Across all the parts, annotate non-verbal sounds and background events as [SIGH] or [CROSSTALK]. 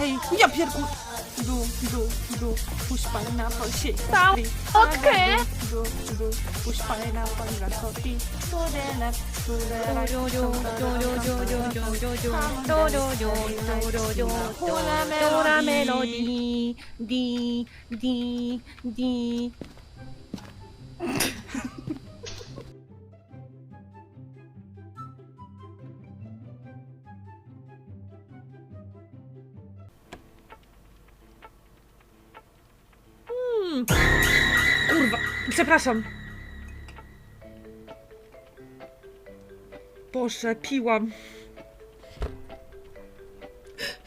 Ej, ja pierku. Du, du, du, puść pineapple shake. Całą fotkę. Du, du, puść pineapple to the right. Dora melodii, di, di, di. Kurwa, przepraszam. Boże, piłam.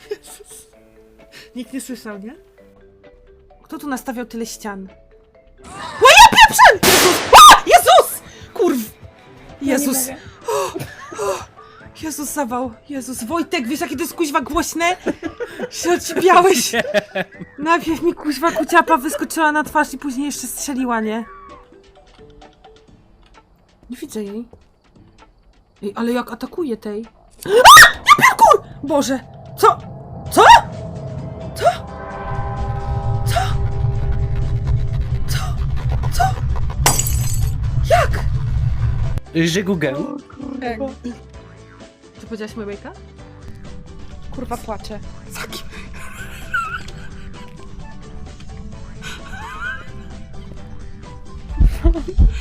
Jezus. Nikt nie słyszał, nie? Kto tu nastawiał tyle ścian? O ja pieprzę! Jezus! A! Jezus! Kurw! Jezus! O, Jezus zawał! Jezus! Wojtek, wiesz jakie to jest kuźwa głośne? Się ocipiałeś! Najpierw mi kuźwa kuciapa wyskoczyła na twarz i później jeszcze strzeliła, nie? Nie widzę jej. Ej, ale jak atakuje tej. A! Nie pierkur! Boże! Co? Co? Co? Co? Co? Co? Jak? Że Google. Co powiedziałaś Mojbejka? Kurwa płaczę. Zaki.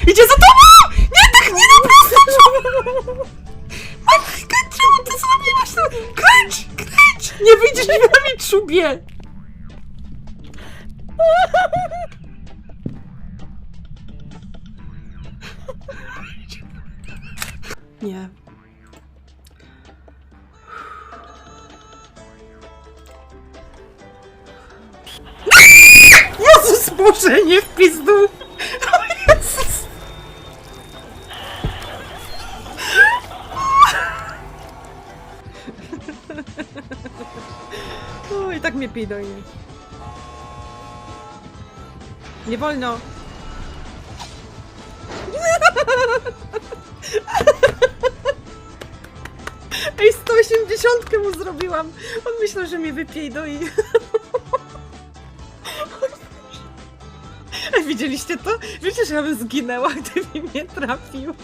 Idzie za tobą! Nie, tak nie naprawdę! Matko, czemu ty zrobiłaś to? Kręć, kręć! Nie wyjdziesz mi na mi czubie! Nie. Boże, nie w pizdu! O tak mnie pidoi. Nie wolno! Ej, 180 mu zrobiłam! On myślał, że mnie wypijdoi. Ej, Widzieliście to? Wiecie, że ja bym zginęła, [LAUGHS] gdyby mnie trafił.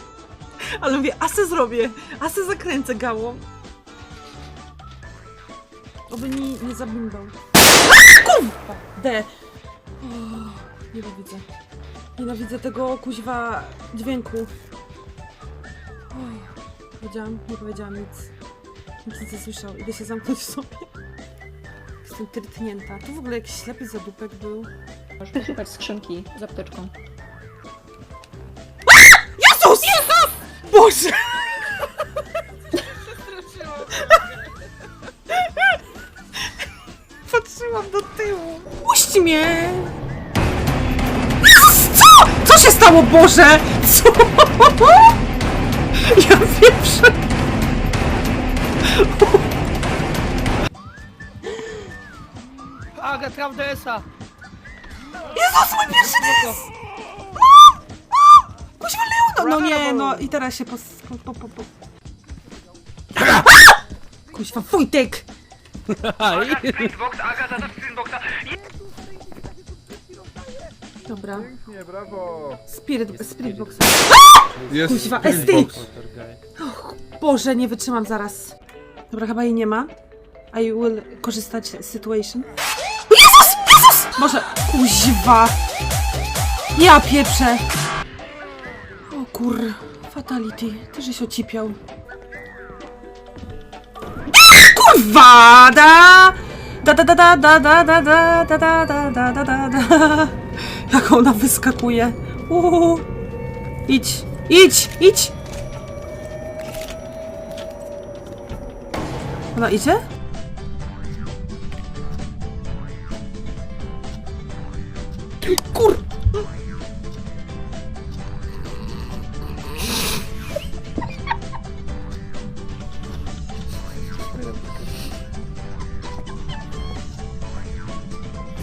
Ale mówię, asę zrobię, asę zakręcę gałą. Oby mi nie zabimbał. Kurwa! D! Nienawidzę. Nienawidzę tego kuźwa dźwięku. Powiedziałam, nie powiedziałam nic. Nic nie słyszał. Idę się zamknąć w sobie. Jestem trytnięta. Tu w ogóle jakiś ślepy zadupek był. Możesz szukać skrzynki z apteczką. Jezus! Jezus! Boże! [LAUGHS] Patrzyłam do tyłu. Puść mnie! Jezus, co? Co się stało, Boże? Co? Ja pierwsze. Aga, traf DS-a! Jezus, mój pierwszy des! Kuźwa Leona! No nie, no i teraz się pos... Po, po, po, po. [LAUGHS] Kuźwa, Wojtek! Sprintbox, Aga, za to Sprintboxa! Dobra, Nie, brawo! Spirit, Spirit Box. Jest Kuźwa, Esty! Box. Boże, nie wytrzymam zaraz. Dobra, chyba jej nie ma. I will korzystać z situation. Jezus! Boże, kuźwa! Ja pieprzę! O kur... Fatality. Ty żeś ocipiał. Kurwa! Da! Da da da da da da da da da da da da da da da Jak ona wyskakuje. Uuu. Idź, idź, idź! Ona idzie?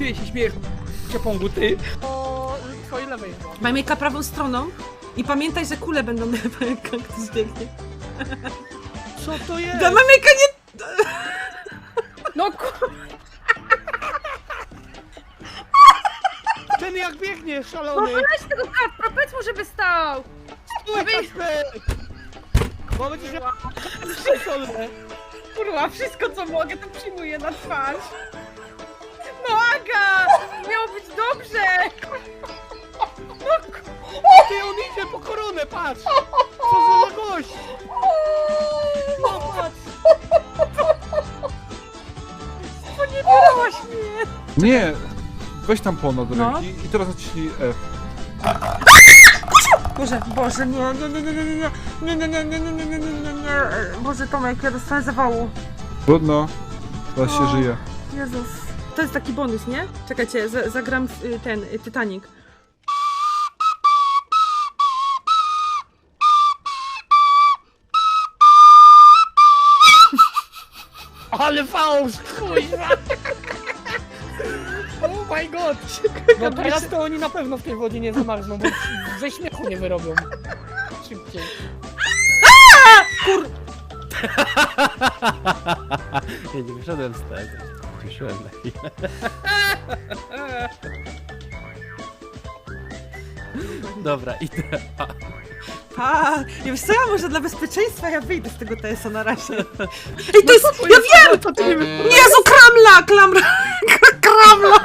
ty się śmiejesz, ciapongu, ty. Po twojej lewej. było. Maj Majka prawą stroną i pamiętaj, że kule będą lewe, [LAUGHS] jak kaktus biegnie. Co to jest? Da Majka nie... No ku... Ten jak biegnie, No szalony! weź tego kapra, powiedz mu, żeby stał! Stój, Kasper! Bo będziesz miał solę! Kurwa, wszystko co mogę to przyjmuję na twarz. No! Miało być dobrze! Ty, on idzie po koronę, patrz! Co za gość! No patrz! Poniewierałaś mnie! Nie! Weź tam pono do No. ręki i teraz naciśnij F. Boże, Boże, nie, nie, nie, nie, nie, nie, nie, nie, nie, nie, nie, nie, nie, nie, nie, nie, Boże, Tomek, ja dostanę zawału. Trudno. Teraz się O. żyje. Jezus. To jest taki bonus, nie? Czekajcie, za- zagram y, ten, y, Titanic. Ale fałsz, kurwa! Oh my god! No teraz to oni na pewno w tej wodzie nie zamarzną, bo ze śmiechu nie wyrobią. Szybciej. [LAUGHS] Ja nie wyszedłem z tego. Cieszyłem na chwilę. [LAUGHS] Dobra, idę. A, ja wiesz co, ja może dla bezpieczeństwa ja wyjdę z tego TS-a na razie. Ej, to jest, ja wiem! To ty nie wy... Jezu, kramla, klamra, [LAUGHS] kramla!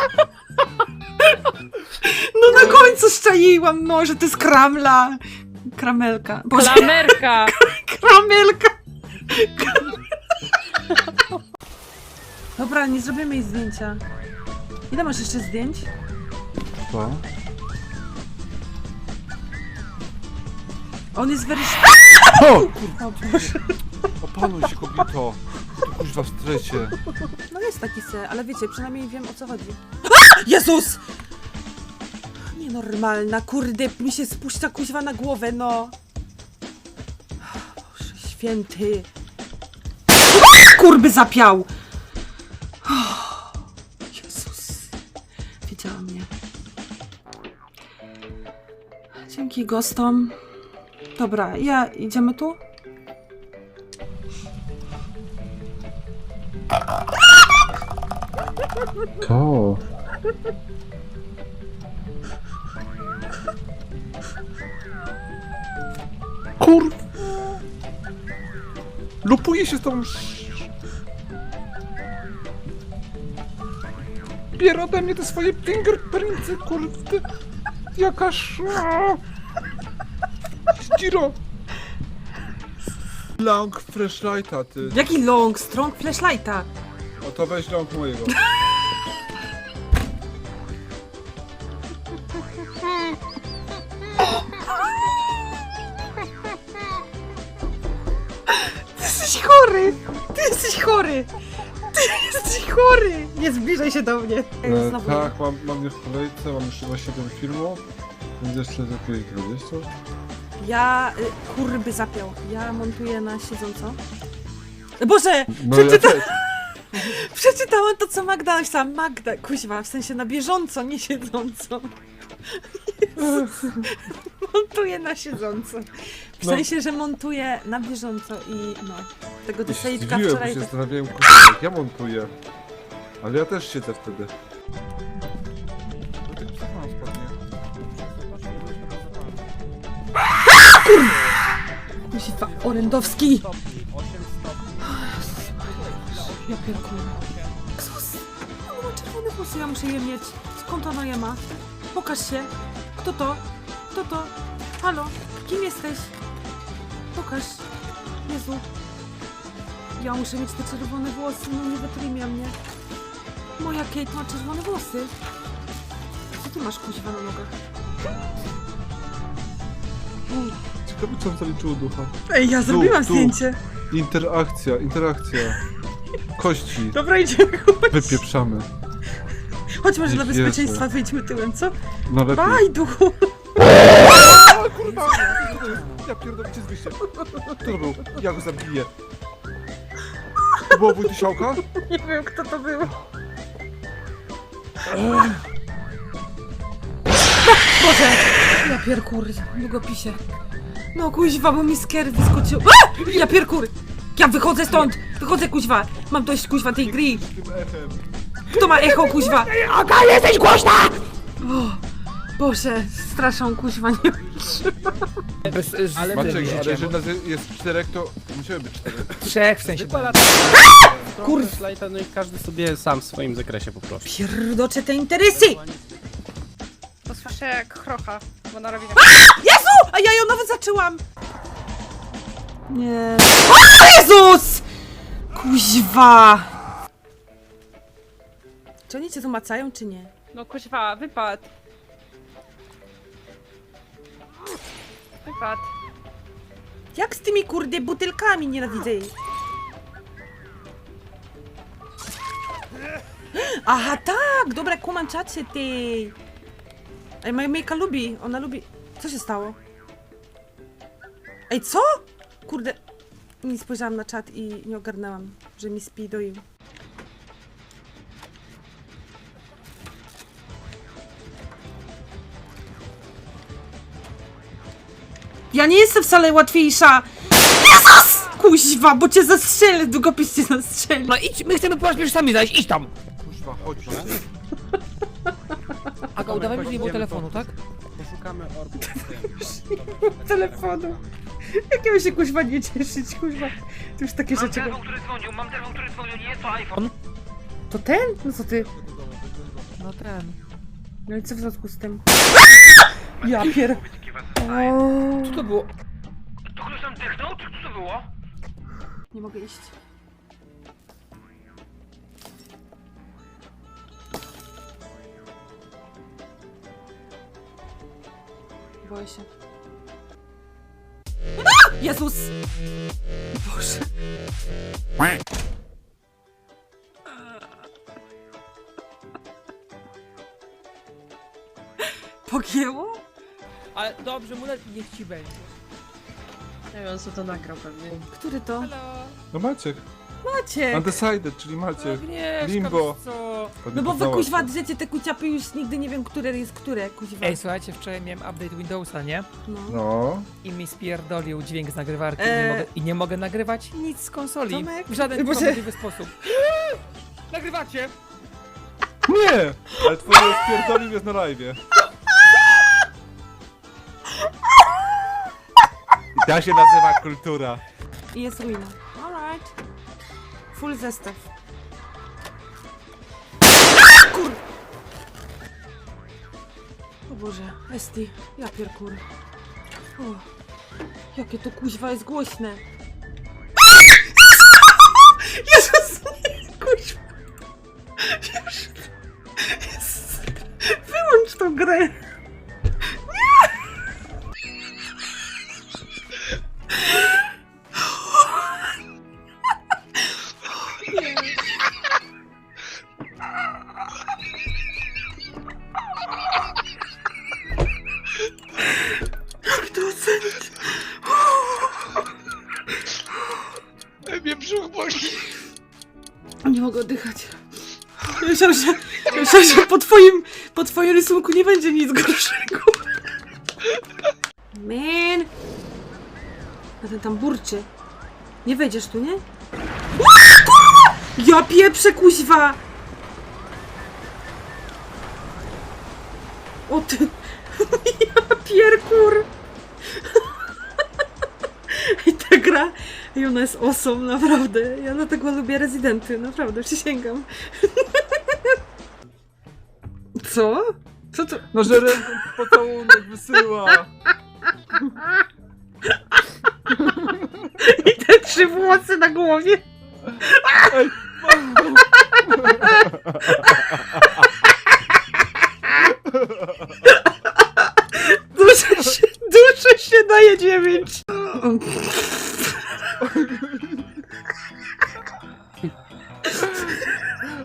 No na końcu szczaiłam, no, że to jest kramla. Kramelka. Boże, Klamerka! [LAUGHS] kramelka. Dobra, nie zrobimy jej zdjęcia. Ile masz jeszcze zdjęć? Dwa. On jest weryś... [LAUGHS] O! O [LAUGHS] Boże. Opanuj się kobieto. Tu kuźwa w strecie. No jest taki se, ale wiecie, przynajmniej wiem o co chodzi. [LAUGHS] Jezus! Nienormalna, kurde, mi się spuszcza kuźwa na głowę, no. Boże święty. Kurby zapiał! Dzięki gostom. Dobra, ja idziemy tu? To. Kur... Lupuję się z tą... Bier ode mnie te swoje fingerprinty, kurde. Jakaż... Ściro. Long flashlighta, ty. Jaki long, strong flashlighta? O to weź long mojego. Ty jesteś chory! Ty jesteś chory! Ty jesteś chory! Nie zbliżaj się do mnie. E, Znowu tak, mam, mam już w kolejce, mam już chyba 7 filmów. Więc jeszcze za jakieś 20. Ja, y, kurby zapiął. Ja montuję na siedząco. Boże! No Przeczyta... ja. [LAUGHS] Przeczytałam to, co Magda napisała. Magda, kuźwa, w sensie na bieżąco, nie siedząco. Jezus. [LAUGHS] Montuję na siedząco. W No. sensie, że montuję na bieżąco i no. Tego Ja się dosejczka zdziwiłem, bo wczoraj... się zastanawiałem, kurwa, jak ja montuję. Ale ja też siedzę wtedy. Orędowski! Ja pierdolę. Jezus! Ona ma czerwone włosy, ja muszę je mieć. Skąd ona je ma? Pokaż się. Kto to? Kto to? Halo? Kim jesteś? Pokaż. Jezu. Ja muszę mieć te czerwone włosy, no nie wytrymia mnie. Moja Kate ma czerwone włosy. Co ty masz kuźwa na nogach? Ciekawe, co on zaliczyło ducha. Ej, ja zrobiłam tu. zdjęcie. Interakcja, interakcja. Kości. Dobra, idziemy chłopaki. Wypieprzamy. Chodź może dla Jezu. bezpieczeństwa wyjdźmy tyłem, co? No lepiej. Baj, duchu! O kurwa! Ja pierdolę, gdzie jest wyjście? Kto to był? Ja go zabiję. To było Wojtysiałka? Nie wiem, kto to był. Boże! Ja pierkur, długopisie. No kuźwa, bo mi skier wyskoczył. A! Ja pierkur! Ja wychodzę stąd! Wychodzę kuźwa! Mam dość kuźwa tej gry! Kto ma echo kuźwa? Aga, jesteś głośna! O, Boże, straszą kuźwa nie Bez, z, Ale Maciek, ale jeżeli nas jest czterech, to musiały być czterech. Trzech w sensie. Wypala no i każdy sobie sam w swoim zakresie po prostu. Pierdocze te interesy! To słyszę jak chrocha, bo ona robi tak. A ja ją nawet zaczęłam! Nie. O Jezus! Kuźwa! Czy oni cię tu macają, czy nie? No kuźwa, wypad. Wypad. Jak z tymi kurde butelkami nienawidzę jej. Aha, tak! Dobra, kumam czacie, ty! Ej, moja Mejka lubi, ona lubi... Co się stało? Ej, co? Kurde, nie spojrzałam na czat i nie ogarnęłam, że mi spi doił. Ja nie jestem wcale łatwiejsza! Jezus! Kuźwa, bo cię zastrzelę, długopis cię zastrzeli. No idź, my chcemy po raz pierwszy sami zajść, idź tam! Kuźwa, chodź. no. Aga, udawaj, że nie było telefonu, tak? Poszukamy orbów. [LAUGHS] telefonu. [LAUGHS] Jak ja się kuźwa nie cieszyć, kuźwa. To już takie rzeczy. Telefon, który dzwonił, mam telefon, który dzwonił, nie jest to iPhone. To ten? No co ty? No ten. No i co w związku z tym? [LAUGHS] Ja pier... Co to było? To ktoś tam dychnął, czy co to było? Nie mogę iść. Boję się. A! Jezus! Boże. Pogięło? Ale dobrze, Mulet, niech ci będzie. Nie wiem, co to nagrał pewnie. Który to? No Maciek. Macie! Undecided, czyli Maciek. Agnieszka, Limbo. wiesz co? No bo wy kuźwa to. drzecie te kuciapy już nigdy nie wiem, które jest które, kuźwa. Ej, słuchajcie, wczoraj miałem update Windowsa, nie? No. No. I mi spierdolił dźwięk z nagrywarki i, Eee. nie mogę, i nie mogę nagrywać nic z konsoli. Tomek? W żaden Boże. możliwy sposób. [GASPS] Nagrywacie! Nie! Ale twoje spierdolił jest na live'ie. I ta się nazywa kultura. I jest ruina. Full zestaw. Kur... O Boże, Esti, ja pierkur. O, jakie to kuźwa jest głośne. Twoim, po twoim rysunku nie będzie nic gorszego. Man! A ten tam burczy. Nie wejdziesz tu, nie? Kurwa! Ja pieprzę, kuźwa! O ty... [LAUGHS] Ja pierkur! I ta gra, i ona jest awesome, naprawdę. Ja dlatego lubię rezydenty, naprawdę, przysięgam. Co? Co to? No, że ręką pocałunek wysyła. I te trzy włosy na głowie. Ej, Duszę się, duszę się daje dziewięć.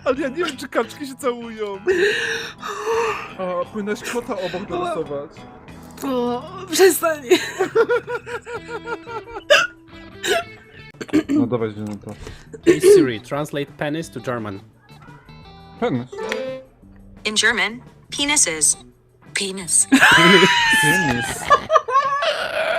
Ale ja nie wiem, czy kaczki się całują. O, powinnaś kota obok narysować. O, przestań. No dawaj, no to. Hey Siri, translate penis to German. Penis. In German, penis is penis. Penis. [LAUGHS]